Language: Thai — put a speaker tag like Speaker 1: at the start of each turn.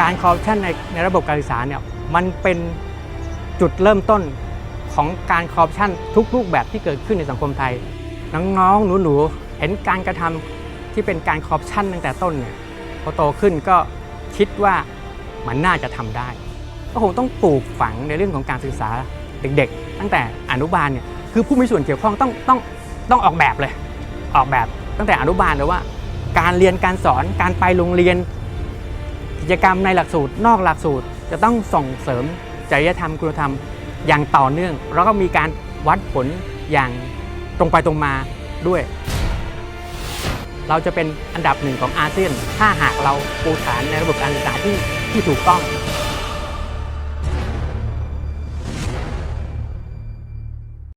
Speaker 1: การคอร์รัปชันในในระบบการศึกษาเนี่ยมันเป็นจุดเริ่มต้นของการคอร์รัปชันทุกรูปแบบที่เกิดขึ้นในสังคมไทย น้องๆหนูๆเห็นการกระทำที่เป็นการคอร์รัปชันตั้งแต่ต้นเนี่ยพอโตขึ้นก็คิดว่ามันน่าจะทำได้ ก็คงต้องปลูกฝังในเรื่องของการศึกษาเด็กๆ ตั้งแต่อนุบาลเนี่ยคือผู้มีส่วนเกี่ยวข้องต้องต้องต้องออกแบบเลย ออกแบบตั้งแต่อนุบาลเลยว่า การเรียนการสอนการไปโรงเรียน กิจกรรมในหลักสูตรนอกหลักสูตร จะต้องส่งเสริมจริยธรรมคุณธรรมอย่างต่อเนื่อง แล้วก็มีการวัดผลอย่างตรงไปตรงมาด้วย เราจะเป็นอันดับหนึ่งของอาเซียน ถ้าหากเราปูฐานในระบบการศึกษาที่ที่ถูกต้อง